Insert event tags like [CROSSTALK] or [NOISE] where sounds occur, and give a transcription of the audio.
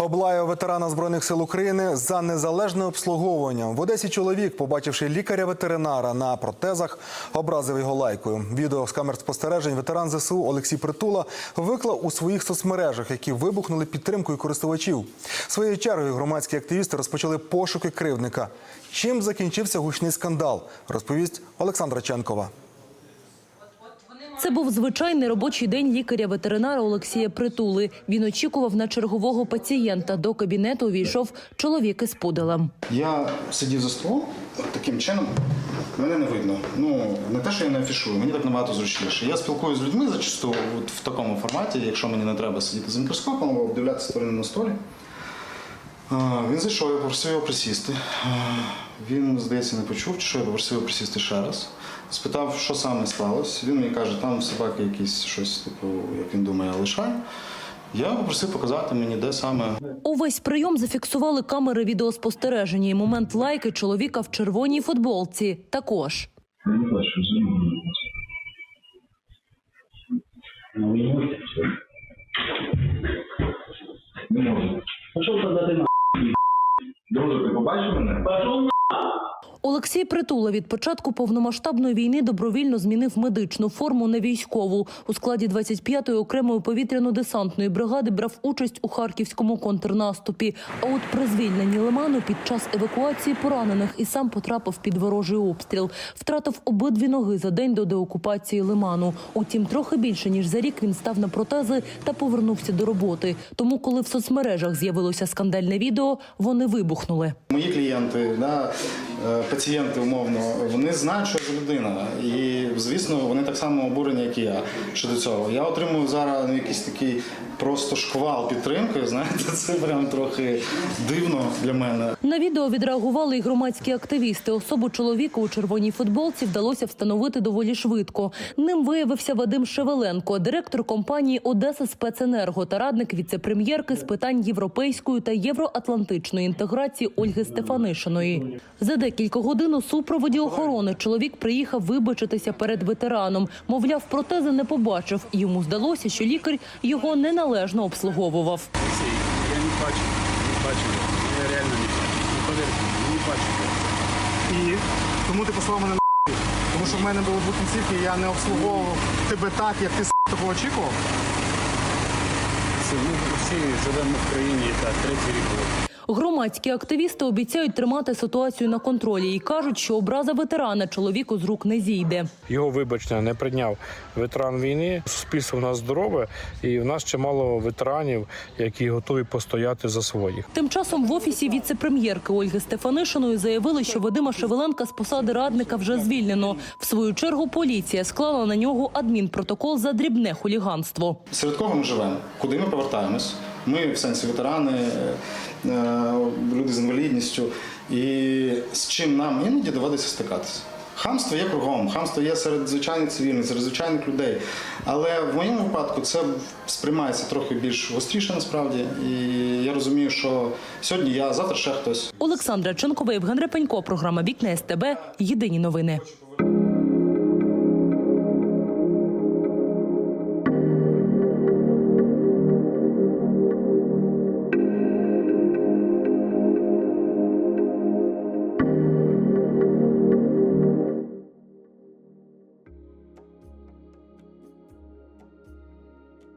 Облаяв ветерана збройних сил України за незалежне обслуговування. В Одесі чоловік, побачивши лікаря-ветеринара на протезах, образив його лайкою. Відео з камер спостережень ветеран ЗСУ Олексій Притула виклав у своїх соцмережах, які вибухнули підтримкою користувачів. Своєю чергою громадські активісти розпочали пошуки кривдника. Чим закінчився гучний скандал, розповість Олександра Ченкова. Це був звичайний робочий день лікаря-ветеринара Олексія Притули. Він очікував на чергового пацієнта. До кабінету увійшов чоловік із пуделем. Я сидів за столом таким чином. Мене не видно. Ну не те, що я не афішую, мені так набагато зручніше. Я спілкуюся з людьми зачасту от в такому форматі, якщо мені не треба сидіти з мікроскопом або обдивлятися тварини на столі. Він зайшов, я попросив його присісти. Він, здається, не почув, чи що я попросив присісти ще раз. Спитав, що саме сталося. Він мені каже, там собаки якісь щось, типу, як він думає, лишає. Я попросив показати мені, де саме Увесь прийом зафіксували камери відеоспостереження. І момент лайки чоловіка в червоній футболці також. Не займаю. Ну, не можу. Пішов подати на Друже, ти побачив мене? Пішов на Олексій Притула від початку повномасштабної війни добровільно змінив медичну форму на військову. У складі 25-ї окремої повітряно-десантної бригади брав участь у харківському контрнаступі. А от при звільненні Лиману під час евакуації поранених і сам потрапив під ворожий обстріл. Втратив обидві ноги за день до деокупації Лиману. Утім, трохи більше ніж за рік він став на протези та повернувся до роботи. Тому, коли в соцмережах з'явилося скандальне відео, вони вибухнули. Мої клієнти, да, пацієнти умовно, вони знають, що я за людина. І, звісно, вони так само обурені, як і я щодо цього. Я отримую зараз ну, якийсь такий просто шквал підтримки. Знаєте, [LAUGHS] це прям трохи дивно для мене. На відео відреагували і громадські активісти. Особу чоловіка у червоній футболці вдалося встановити доволі швидко. Ним виявився Вадим Шевеленко, директор компанії Одеса Спеценерго та радник віце-прем'єрки з питань європейської та євроатлантичної інтеграції Ольги Стефанишиної. За декілька годин у супроводі охорони чоловік приїхав вибачитися перед ветераном. Мовляв, протези не побачив. Йому здалося, що лікар його неналежно обслуговував. Я не бачу, не бачу. Я реально не бачу. Ну, повірте, мені, не бачу. І тому ти послав мене на тому що в мене було дві кінцівки, я не обслуговував тебе так, як ти с**, того очікував. Це ми всі живемо в країні, так, третій рік було. Громадські активісти обіцяють тримати ситуацію на контролі і кажуть, що образа ветерана чоловіку з рук не зійде. Його вибачення не прийняв ветеран війни. Суспільство в нас здорове, і в нас чимало ветеранів, які готові постояти за своїх. Тим часом в офісі віце-прем'єрки Ольги Стефанишиної заявили, що Вадима Шевеленка з посади радника вже звільнено. В свою чергу поліція склала на нього адмінпротокол за дрібне хуліганство. Серед кого ми живемо? Куди ми повертаємось? Ми в сенсі ветерани, е, люди з інвалідністю. І з чим нам іноді доводиться стикатися. Хамство є кругом, хамство є серед звичайних цивільних, серед звичайних людей. Але в моєму випадку це сприймається трохи більш гостріше насправді. І я розумію, що сьогодні я, завтра ще хтось. Олександра Ченкова, Євген Репенько, програма Вікна СТБ. Єдині новини.